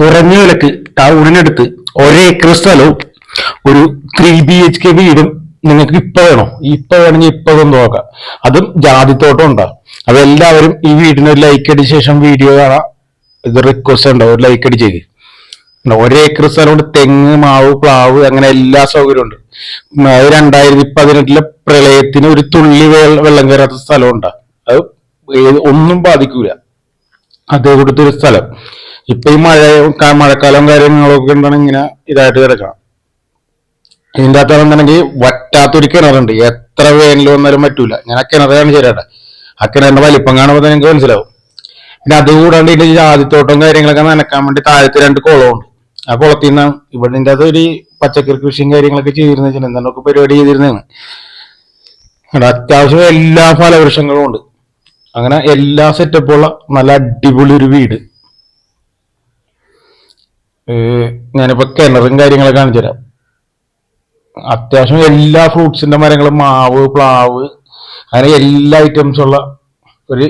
കുറഞ്ഞ വിലക്ക് ടൗണിനടുത്ത് ഒരേ ഏക്കർ സ്ഥലവും ഒരു ത്രീ ബി എച്ച് കെ വീടും നിങ്ങൾക്ക് ഇപ്പൊ വേണോ. ഇപ്പൊ വേണമെങ്കിൽ ഇപ്പൊ ഒന്ന് നോക്കാം. അതും ജാതിത്തോട്ടം ഉണ്ടാവും അപ്പൊ എല്ലാവരും ഈ വീടിന് ഒരു ലൈക്ക് അടിച്ച ശേഷം വീഡിയോ കാണാം. ഇത് റിക്വസ്റ്റ് ഉണ്ടാവും ഒരു ലൈക്ക് അടിച്ചേക്ക് ഒരേ ഏക്കർ സ്ഥലമുണ്ട് തെങ്ങ് മാവ് പ്ലാവ് അങ്ങനെ എല്ലാ സൗകര്യവും ഉണ്ട്. രണ്ടായിരത്തി പതിനെട്ടിലെ പ്രളയത്തിന് ഒരു തുള്ളി വെള്ളം കയറാത്ത സ്ഥലം സ്ഥലമുണ്ട് അത് ഒന്നും ബാധിക്കൂല. അതേ കൊടുത്തൊരു സ്ഥലം. ഇപ്പൊ ഈ മഴ മഴക്കാലവും മഴക്കാലം കാര്യങ്ങളൊക്കെ ഉണ്ടെങ്കിൽ ഇങ്ങനെ ഇതായിട്ട് കിടക്കണം. ഇതിന്റെ അകത്താണെന്നുണ്ടെങ്കിൽ വറ്റാത്തൊരു കിണറുണ്ട്. എത്ര വേനൽ വന്നാലും പറ്റൂല. ഞാൻ ആ കിണറാണ് ശരിയാട്ടെ ആ കിണറിന്റെ വലിപ്പം കാണുമ്പോൾ തന്നെ നിങ്ങൾക്ക് മനസ്സിലാവും. പിന്നെ അത് കൂടാണ്ട് ഇതിന്റെ ജാതിത്തോട്ടം കാര്യങ്ങളൊക്കെ നനക്കാൻ വേണ്ടി താഴത്ത് രണ്ട് കുളമുണ്ട്. ആ കുളത്തിൽ നിന്ന് ഇവിടെ അത് ഒരു പച്ചക്കറി കൃഷിയും കാര്യങ്ങളൊക്കെ ചെയ്തിരുന്ന എന്തൊക്കെ പരിപാടി ചെയ്തിരുന്നതാണ്. അവിടെ അത്യാവശ്യം എല്ലാ ഫലവൃക്ഷങ്ങളും ഉണ്ട്. അങ്ങനെ എല്ലാ സെറ്റപ്പുള്ള നല്ല അടിപൊളി ഒരു വീട്. ഏഹ് ഞാനിപ്പോ കിണറും കാര്യങ്ങളൊക്കെ കാണിച്ചു തരാം. അത്യാവശ്യം എല്ലാ ഫ്രൂട്ട്സിന്റെ മരങ്ങളും മാവ് പ്ലാവ് അങ്ങനെ എല്ലാ ഐറ്റംസും ഉള്ള ഒരു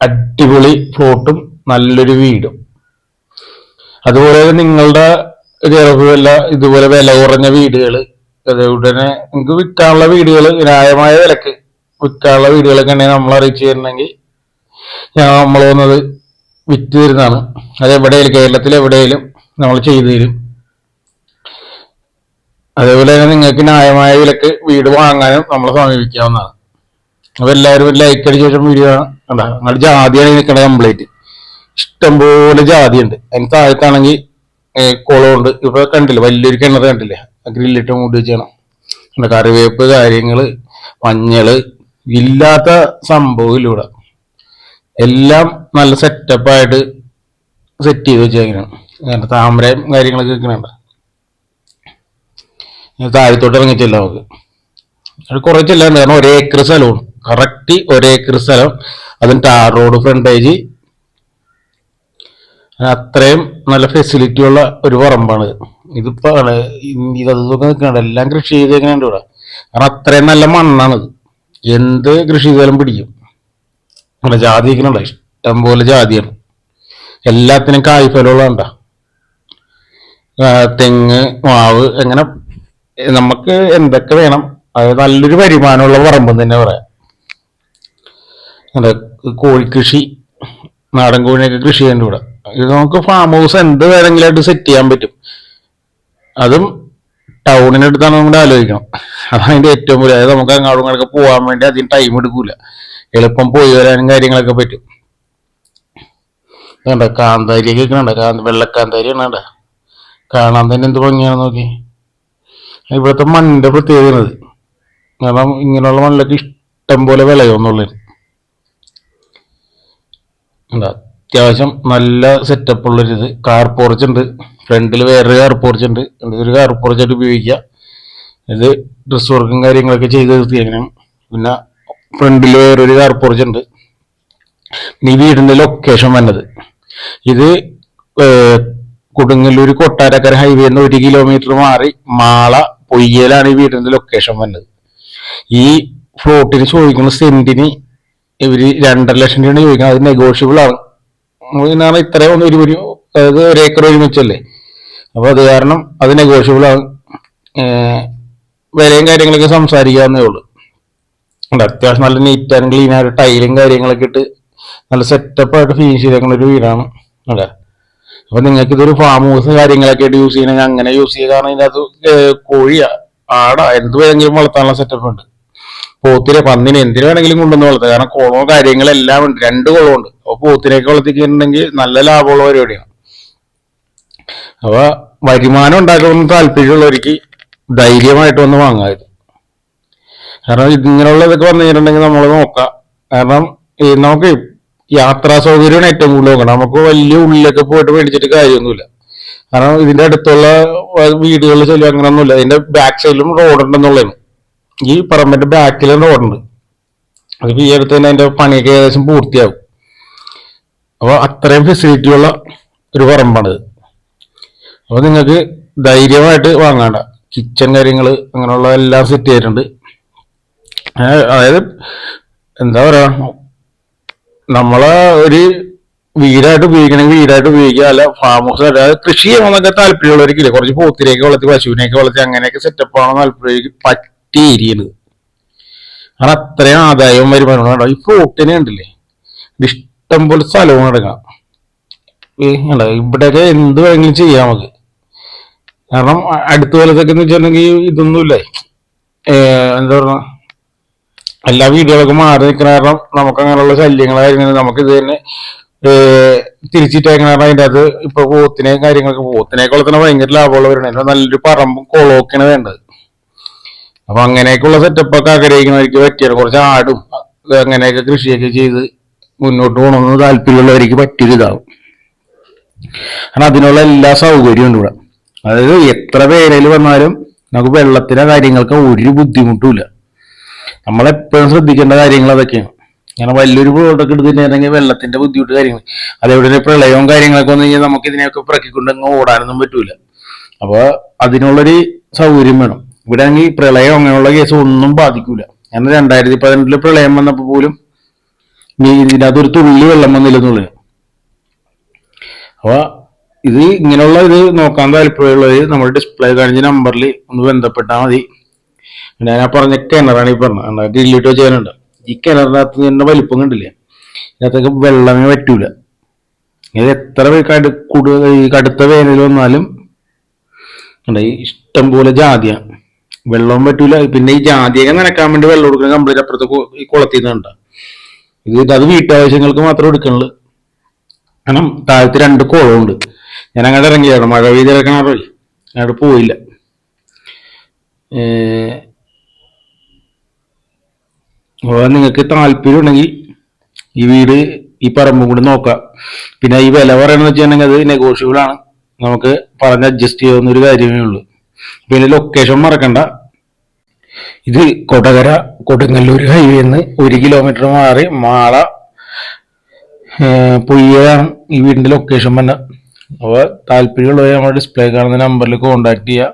അടിപൊളി ഫ്ലോട്ടും നല്ലൊരു വീടും. അതുപോലെ നിങ്ങളുടെ ചെറുപ്പ് വല്ല ഇതുപോലെ വില കുറഞ്ഞ വീടുകൾ ഉടനെ നിങ്ങൾക്ക് വിൽക്കാനുള്ള വീടുകൾ ന്യായമായ വിലക്ക് വിൽക്കാനുള്ള വീടുകളൊക്കെ ഉണ്ടെങ്കിൽ നമ്മൾ അറിയിച്ചു തരണമെങ്കിൽ ഞാൻ നമ്മൾ വന്നത് വിറ്റ് തരുന്നതാണ് അത് എവിടെയും കേരളത്തിൽ എവിടെയും നമ്മൾ ചെയ്തു തരും. അതേപോലെ തന്നെ നിങ്ങൾക്ക് ന്യായമായ വിലക്ക് വീട് വാങ്ങാനും നമ്മളെ സമീപിക്കാവുന്നതാണ്. അപ്പൊ എല്ലാവരും ലൈക്ക് അടിച്ച ശേഷം വീഡിയോ കണ്ടാ? നിങ്ങൾ ജാതിയാണ് നിൽക്കണ കംപ്ലീറ്റ് ഇഷ്ടംപോലെ ജാതിയുണ്ട്. അതിന് താഴത്താണെങ്കിൽ കുളമുണ്ട്. ഇപ്പൊ കണ്ടില്ല? വലിയൊരു കിണർ കണ്ടില്ലേ? ഗ്രില്ലിട്ട് മൂടി വെച്ചാണ് പിന്നെ കറിവേപ്പ് കാര്യങ്ങൾ മഞ്ഞൾ ഇല്ലാത്ത സംഭവം ഇല്ല ഇവിടെ. എല്ലാം നല്ല സെറ്റപ്പായിട്ട് സെറ്റ് ചെയ്ത് വെച്ചേക്കണം. താമരയും കാര്യങ്ങളൊക്കെ വെക്കണുണ്ട്. താഴത്തോട്ട് ഇറങ്ങിച്ചില്ല നമുക്ക്. അത് കുറെ ചെല്ലാണ്ട് കാരണം ഒരേ ഏക്കർ സ്ഥലവും കറക്റ്റ് ഒരേ ഏക്കർ സ്ഥലം. അതും ടാർ റോഡ് ഫ്രണ്ടേജ് അത്രയും നല്ല ഫെസിലിറ്റി ഉള്ള ഒരു പറമ്പാണ്. ഇത്. ഇതിപ്പോ ഇതൊക്കെ നിൽക്കുന്നുണ്ട് എല്ലാം കൃഷി ചെയ്തേക്കുന്നുണ്ട് ഇവിടെ. കാരണം അത്രയും നല്ല മണ്ണാണിത്. എന്ത് കൃഷി ചെയ്താലും പിടിക്കും. നല്ല ജാതി നിൽക്കണുണ്ട് ഇഷ്ടം പോലെ ജാതിയാണ്. എല്ലാത്തിനും കായ്ഫലമുള്ള തെങ്ങ് മാവ് അങ്ങനെ നമുക്ക് എന്തൊക്കെ വേണം. അത് നല്ലൊരു വരുമാനമുള്ള പറമ്പെന്ന് തന്നെ പറയാം. കോഴിക്കൃഷി നാടൻ കോഴിയൊക്കെ കൃഷി ചെയ്യുന്നുണ്ട് ഇവിടെ. ഇത് നമുക്ക് ഫാം ഹൗസ് എന്ത് വേണമെങ്കിലായിട്ട് സെറ്റ് ചെയ്യാൻ പറ്റും. അതും ടൗണിനടുത്താണ് നമ്മൾ ആലോചിക്കണം. അതാണ് അതിന്റെ ഏറ്റവും വലിയ അതായത് നമുക്ക് അങ്ങോട്ടും ഇങ്ങോട്ടൊക്കെ പോകാൻ വേണ്ടി അധികം ടൈം എടുക്കൂല. എളുപ്പം പോയി വരാനും കാര്യങ്ങളൊക്കെ പറ്റും. കണ്ട കാന്താരിയൊക്കെ വെക്കണണ്ട കാന്ത വെള്ളക്കാന്താരി കണ്ട? കാണാൻ തന്നെ എന്ത് ഭംഗിയാണ് നോക്കി. ഇവിടുത്തെ മണ്ണിന്റെ പ്രത്യേകത കാരണം ഇങ്ങനെയുള്ള മണ്ണിലൊക്കെ ഇഷ്ടം പോലെ വിളയോന്നുള്ളത്. അത്യാവശ്യം നല്ല സെറ്റപ്പ് ഉള്ളൊരിത് കാർ പോർച്ച് ഉണ്ട്. ഫ്രണ്ടിൽ വേറൊരു കാർ പോർച്ച് ഉണ്ട്. ഒരു കാർ പോർച്ചായിട്ട് ഉപയോഗിക്കുക ഇത് ഡ്രസ് വർക്കും കാര്യങ്ങളൊക്കെ ചെയ്ത് തീർത്തി അങ്ങനെ പിന്നെ ഫ്രണ്ടിൽ വേറൊരു കാർ പോർച്ച് ഉണ്ട്. ഈ വീടിന്റെ ലൊക്കേഷൻ വന്നത്. ഇത് കൊടുങ്ങല്ലൂർ കൊട്ടാരക്കര ഹൈവേ നിന്ന് ഒരു കിലോമീറ്റർ മാറി മാള പൊയ്യലാണ് ഈ വീടിന്റെ ലൊക്കേഷൻ വന്നത്. ഈ ഫ്ലോട്ടിന് ചോദിക്കുന്ന സെന്റിന് ഇവർ രണ്ടര ലക്ഷം രൂപയാണ് ചോദിക്കുന്നത്. അത് നെഗോഷ്യബിൾ ആണ്. എന്നാണ് ഇത്രയും ഒന്ന് ഒരു ഒരു അതായത് ഒരു ഏക്കർ ഒരുമിച്ചല്ലേ? അപ്പൊ അത് കാരണം അത് നെഗോഷ്യബിൾ ആണ്. വിലയും കാര്യങ്ങളൊക്കെ സംസാരിക്കാവുന്നേ ഉള്ളൂ. അത്യാവശ്യം നല്ല നീറ്റ് ആൻഡ് ക്ലീൻ ആയിട്ട് ടൈലും കാര്യങ്ങളൊക്കെ ഇട്ട് നല്ല സെറ്റപ്പ് ആയിട്ട് ഫിനിഷ് ചെയ്തേക്കുന്ന ഒരു വീടാണ് അല്ലേ? അപ്പൊ നിങ്ങൾക്ക് ഇതൊരു ഫാം ഹൗസ് കാര്യങ്ങളൊക്കെ ആയിട്ട് യൂസ് ചെയ്യണമെങ്കിൽ അങ്ങനെ യൂസ് ചെയ്യുക കാരണം ഇതിനകത്ത് കോഴിയാ ആടാ എന്ത് വേണമെങ്കിലും വളർത്താനുള്ള സെറ്റപ്പ് ഉണ്ട്. പോത്തിനെ പന്നിനെ എന്തിനു വേണമെങ്കിലും കൊണ്ടുവന്ന് വളർത്തുക കാരണം കുളവും കാര്യങ്ങളെല്ലാം ഉണ്ട്. രണ്ട് കുളമുണ്ട് അപ്പൊ പോത്തിനെയൊക്കെ വളർത്തിക്കുന്നുണ്ടെങ്കിൽ നല്ല ലാഭമുള്ള പരിപാടിയാണ്. അപ്പൊ വരുമാനം ഉണ്ടാക്കണമെന്ന് താല്പര്യമുള്ളവർക്ക് ധൈര്യമായിട്ട് വന്ന് വാങ്ങാം ഇത്. കാരണം ഇങ്ങനെയുള്ള ഇതൊക്കെ വന്നു കഴിഞ്ഞിട്ടുണ്ടെങ്കിൽ നമ്മൾ നോക്കാം. കാരണം നമുക്ക് യാത്രാ സൗകര്യമാണ് ഏറ്റവും കൂടുതൽ നോക്കണം. നമുക്ക് വലിയ ഉള്ളിലൊക്കെ പോയിട്ട് മേടിച്ചിട്ട് കാര്യമൊന്നുമില്ല. കാരണം ഇതിന്റെ അടുത്തുള്ള വീടുകളിൽ ശല്യം അങ്ങനെയൊന്നുമില്ല ഇതിന്റെ ബാക്ക് സൈഡിലും റോഡ് ഉണ്ടെന്നുള്ളതാണ്. ഈ പറമ്പിന്റെ ബാക്കിലും റോഡുണ്ട് അതിപ്പോ ഈ അടുത്ത് തന്നെ അതിന്റെ പണിയൊക്കെ ഏകദേശം പൂർത്തിയാവും. അപ്പൊ അത്രയും ഫെസിലിറ്റി ഉള്ള ഒരു പറമ്പാണിത് അപ്പൊ നിങ്ങൾക്ക് ധൈര്യമായിട്ട് വാങ്ങണ്ട. കിച്ചൺ കാര്യങ്ങൾ അങ്ങനെയുള്ള എല്ലാം സെറ്റ് ചെയ്തിട്ടുണ്ട്. അതായത് എന്താ പറയാ നമ്മളെ ഒരു വീടായിട്ട് ഉപയോഗിക്കണമെങ്കിൽ വീടായിട്ട് ഉപയോഗിക്കുക. അല്ല ഫാം ഹൗസ് അല്ല കൃഷി ചെയ്യണമെന്നൊക്കെ താല്പര്യമുള്ളവർക്കില്ല? കുറച്ച് പോത്തിനെയൊക്കെ വളർത്തി പശുവിനെയൊക്കെ വളർത്തി അങ്ങനെയൊക്കെ സെറ്റപ്പ് ആണോ താല്പര്യം പറ്റിയ ഏരിയയാണ് കാരണം അത്രയും ആദായവും വരുമാനവും ഈ ഫ്രൂട്ടിനെ ഉണ്ടല്ലേ ഇഷ്ടം പോലെ സ്ഥലവും എടുക്കാം ഇവിടെയൊക്കെ എന്ത് വേണമെങ്കിലും ചെയ്യാം നമുക്ക്. കാരണം അടുത്ത കാലത്തൊക്കെ എന്ന് വെച്ചിട്ടുണ്ടെങ്കിൽ ഇതൊന്നുമില്ല? എന്താ പറയുക? എല്ലാ വീടുകളൊക്കെ മാറി നിൽക്കുന്ന കാരണം നമുക്ക് അങ്ങനെയുള്ള ശല്യങ്ങളായിരുന്നു. നമുക്ക് ഇത് തന്നെ തിരിച്ചിട്ടേക്കണ അതിന്റെ അത് ഇപ്പൊ പോത്തിനെയും കാര്യങ്ങളൊക്കെ പോത്തിനെ തന്നെ ഭയങ്കര ലാഭമുള്ളവരാണ് വരുന്നത് നല്ലൊരു പറമ്പും കുളമൊക്കെയാണ് വേണ്ടത്. അപ്പൊ അങ്ങനെയൊക്കെയുള്ള സെറ്റപ്പൊക്കെ ആഗ്രഹിക്കുന്നവർക്ക് പറ്റിയാണ് കുറച്ച് ആടും അങ്ങനെയൊക്കെ കൃഷിയൊക്കെ ചെയ്ത് മുന്നോട്ട് പോകണമെന്ന് താല്പര്യമുള്ളവർക്ക് പറ്റിയൊരു ഇതാവും. കാരണം അതിനുള്ള എല്ലാ സൗകര്യവും ഉണ്ട് ഇവിടെ. അതായത് എത്ര പേരയിൽ വന്നാലും നമുക്ക് വെള്ളത്തിലെ കാര്യങ്ങൾക്ക് ഒരു ബുദ്ധിമുട്ടുമില്ല നമ്മളെപ്പോഴും ശ്രദ്ധിക്കേണ്ട കാര്യങ്ങൾ അതൊക്കെയാണ്. അങ്ങനെ വലിയൊരു പ്രോഡക്റ്റ് എടുത്തിട്ടുണ്ടെങ്കിൽ വെള്ളത്തിന്റെ ബുദ്ധിമുട്ട് കാര്യങ്ങൾ. അതേപോലെ പ്രളയവും കാര്യങ്ങളൊക്കെ വന്നു കഴിഞ്ഞാൽ നമുക്ക് ഇതിനെയൊക്കെ പിറക്കിക്കൊണ്ട് അങ്ങ് ഓടാനൊന്നും പറ്റൂല. അപ്പൊ അതിനുള്ളൊരു സൗകര്യം വേണം. ഇവിടെ ആണെങ്കിൽ പ്രളയം അങ്ങനെയുള്ള കേസ് ഒന്നും ബാധിക്കൂല. കാരണം രണ്ടായിരത്തി പതിനെട്ടിൽ പ്രളയം വന്നപ്പോൾ പോലും ഇതിന്റെ അതൊരു തുള്ളി വെള്ളം വന്നില്ലെന്നുള്ളത് അപ്പൊ ഇത് ഇങ്ങനെയുള്ള ഇത് നോക്കാൻ താല്പര്യമുള്ളവർ നമ്മുടെ ഡിസ്പ്ലേ കാണിച്ച നമ്പറിൽ ഒന്ന് ബന്ധപ്പെട്ടാൽ മതി. പിന്നെ ആ പറഞ്ഞ കിണറാണ് ഈ പറഞ്ഞത്. ഗ്രില്ലിട്ട് വെച്ചാലുണ്ട് ഈ കിണറിനകത്ത് തന്നെ വലിപ്പം കണ്ടില്ലേ? ഇതിനകത്തൊക്കെ വെള്ളമേ പറ്റൂല. ഇത് എത്ര കടു കൂടു കടുത്ത വേനൽ വന്നാലും ഇഷ്ടം പോലെ ജാതിയ. വെള്ളവും പറ്റൂല. പിന്നെ ഈ ജാതിയൊക്കെ നനക്കാൻ വേണ്ടി വെള്ളം കൊടുക്കുന്ന കംപ്ലീറ്റ് അപ്പുറത്തെ ഈ കുളത്തിൽ നിന്നുണ്ട്. ഇത് അത് വീട്ടാവശ്യങ്ങൾക്ക് മാത്രം എടുക്കണുള്ളൂ കാരണം താഴത്ത് രണ്ട് കുളമുണ്ട് ഞാൻ അങ്ങോട്ട് ഇറങ്ങിയാണ് മഴ പെയ്ത് കിടക്കണ അങ്ങോട്ട് പോയില്ല. നിങ്ങൾക്ക് താല്പര്യം ഉണ്ടെങ്കിൽ ഈ വീട് ഈ പറമ്പും കൂടി നോക്കാം. പിന്നെ ഈ വില പറയണമെന്ന് വെച്ചിട്ടുണ്ടെങ്കിൽ അത് നെഗോഷ്യബിൾ ആണ്. നമുക്ക് പറഞ്ഞ് അഡ്ജസ്റ്റ് ചെയ്യാവുന്ന ഒരു കാര്യമേ ഉള്ളൂ. പിന്നെ ലൊക്കേഷൻ മറക്കണ്ട. ഇത് കൊടകര കൊടുങ്ങല്ലൂർ ഹൈവേ ഹൈവേന്ന് ഒരു കിലോമീറ്റർ മാറി മാള പൊയ്യാണ് ഈ വീടിന്റെ ലൊക്കേഷൻ തന്നെ അപ്പോൾ താല്പര്യമുള്ളവരെ നമ്മുടെ ഡിസ്പ്ലേ കാണുന്ന നമ്പറിൽ കോൺടാക്ട് ചെയ്യുക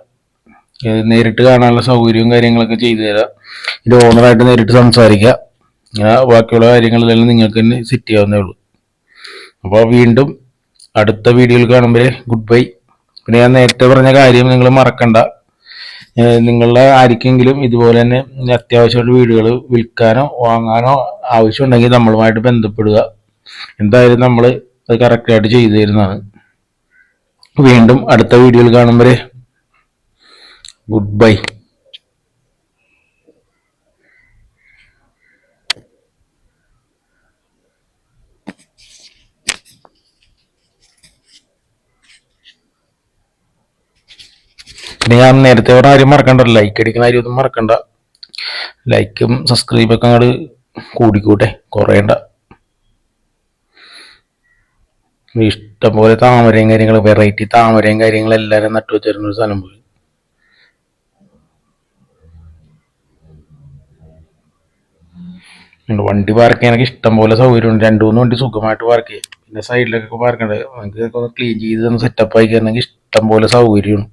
നേരിട്ട് കാണാനുള്ള സൗകര്യവും കാര്യങ്ങളൊക്കെ ചെയ്തു തരാം. ഇത് ഓണറായിട്ട് നേരിട്ട് സംസാരിക്കാം. ബാക്കിയുള്ള കാര്യങ്ങളെല്ലാം നിങ്ങൾക്ക് തന്നെ സെറ്റ് ചെയ്യാവുന്നേ ഉള്ളൂ. അപ്പോൾ വീണ്ടും അടുത്ത വീഡിയോയിൽ കാണുമ്പോൾ ഗുഡ് ബൈ പിന്നെ ഞാൻ നേരത്തെ പറഞ്ഞ കാര്യം നിങ്ങൾ മറക്കണ്ട. നിങ്ങളുടെ ആർക്കെങ്കിലും ഇതുപോലെ തന്നെ അത്യാവശ്യമായിട്ട് വീടുകൾ വിൽക്കാനോ വാങ്ങാനോ ആവശ്യമുണ്ടെങ്കിൽ നമ്മളുമായിട്ട് ബന്ധപ്പെടുക. എന്തായാലും നമ്മൾ അത് കറക്റ്റായിട്ട് ചെയ്തു തരുന്നതാണ്. വീണ്ടും അടുത്ത വീഡിയോയിൽ കാണുമ്പോൾ ഗുഡ് ബൈ പിന്നെ ഞാൻ നേരത്തെ പറഞ്ഞ കാര്യം മറക്കണ്ട. ലൈക്ക് അടിക്കുന്ന കാര്യം ഒന്നും മറക്കണ്ട. ലൈക്കും സബ്സ്ക്രൈബൊക്കെ അങ്ങോട്ട് കൂടിക്കൂട്ടെ. കുറയണ്ട ഇഷ്ടംപോലെ താമരയും കാര്യങ്ങളും വെറൈറ്റി താമരയും കാര്യങ്ങളും എല്ലാവരും നട്ടു ഒരു സ്ഥലം പോയി. പിന്നെ വണ്ടി പാർക്ക് ചെയ്യാനൊക്കെ ഇഷ്ടം പോലെ സൗകര്യമുണ്ട്. രണ്ടു മൂന്ന് വണ്ടി സുഖമായിട്ട് പാർക്ക് ചെയ്യാം. പിന്നെ സൈഡിലൊക്കെ പാർക്ക് ഉണ്ട് നമുക്ക് ക്ലീൻ ചെയ്ത് സെറ്റപ്പ് ആക്കി തരണമെങ്കിൽ ഇഷ്ടം പോലെ സൗകര്യമാണ്